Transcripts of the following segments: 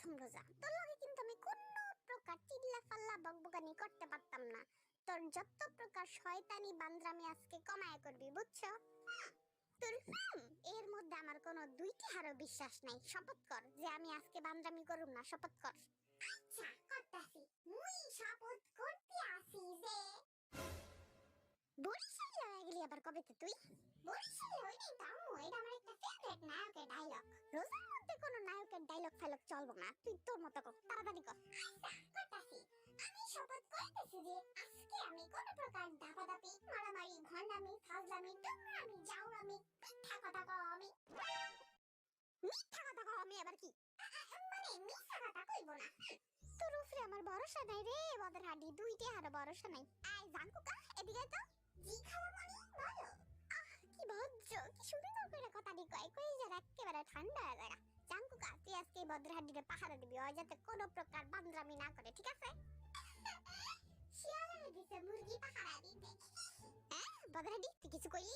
প্রথম রোজা। তোর লগে কিন্তু আমি কোনো প্রকার চিল্লা ফাল্লা বকবকানি করতে পারতাম না। তোর যত প্রকার শয়তানি বান্দ্রামি আজকে কমায় করবি, বুঝছ? তোর এর মধ্যে আমার কোনো দুইটি হারও বিশ্বাস নাই। শপথ কর যে আমি আজকে বান্দ্রামি করুম না, শপথ কর। আচ্ছা করতাছি। মুই শপথ করতে আসি যে বরিশাল হয়ে গেলি আবার কবে তুই? বরিশাল হই নাই তো আম্মু, এটা আমার একটা ফেভারিট নায়কের ডায়লগ রোজার নায়কের ডায়লগ ফাইলগ চলবো না। তুই তোর মতো কর তাড়াতাড়ি কর। আচ্ছা আমি শপথ করতেছি যে আজকে আমি কোন প্রকার দাপাদাপি মারামারি ভণ্ডামি ফাজলামি টুকরামি জাউরামি মিথ্যা কথা কও আমি। মিথ্যা কথা কও আমি আবার কি? মানে মিথ্যা কথা কইব না। তোর উপরে আমার ভরসা নাই রে বদর হাডি দুইটি আর ভরসা নাই। আই জাঙ্কুকা এদিকে তো। জি খালামণি বলো। কি ভদ্র কি সুন্দর করে কথাটি কয় কই যারা একেবারে এই ভদ্রহাটিতে পাহারা দিবি, ওই যাতে কোনো প্রকার বান্দরামি না করে, ঠিক আছে? শিয়ালের দিছে মুরগি পাহারা দিতে হ্যাঁ ভদ্রহাটি তুই কিছু কইলি?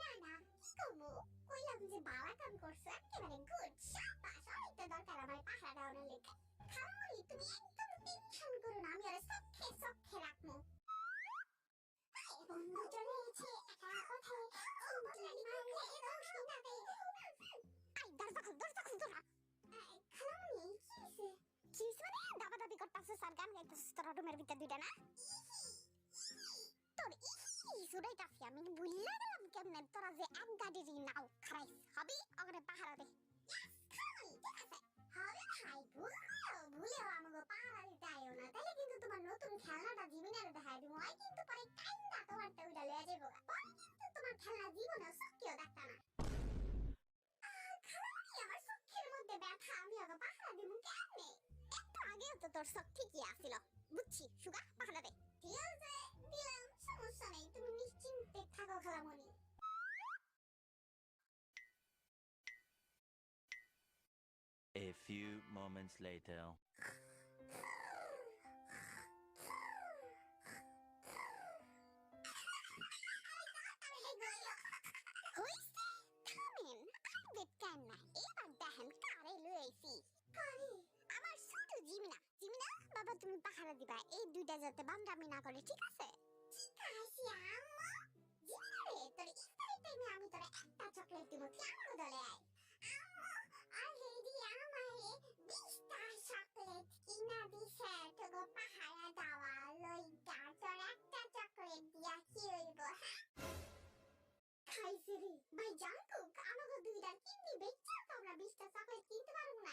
না না, কি করব কইলাম যে বাবা কাম করছ, একেবারে গুড শাবাশ অনেকটা দরকার আমার পাহারা দেওয়ার খালামণি তুমি দাবা স্যার গান গাইতাছিস তোরা রুমের ভিতর দুইটা না? তোর ইহি সুরাইতাছি আমি বুঝলা গেলাম কেমনে? তোরা যে এক গাড়িরই নাও, খারাইস, হবি ওখানে পাহারা হবে কিন্তু তোমার নতুন খেলনাটা কিন্তু তোমার মধ্যে ব্যথা, আমি ওকে পাহারা দিব কেমনে? তোর চোখ ঠিকই আসিল বুঝছি সুগা পাহারা দে। ঠিক আছে দিলাম সমস্যা নেই তুমি নিশ্চিন্তে থাকো খালামণি। A few moments later. হইছে থামেন আপডেট কেন না এবার দেখেন কারে লইছি পাহারা দিবা, এই দুইটা যাতে বান্দামি না করে, ঠিক আছে? আমি তোর একটা চকলেট দিব তুই আমার দলে আয় দিয়া কি হইব হ্যাঁ? খাইছে রে। ভাই জানকুক আমাকে দুইটা কিনবি বেচা তোমরা বিশটা চকলেট কিনতে পারব না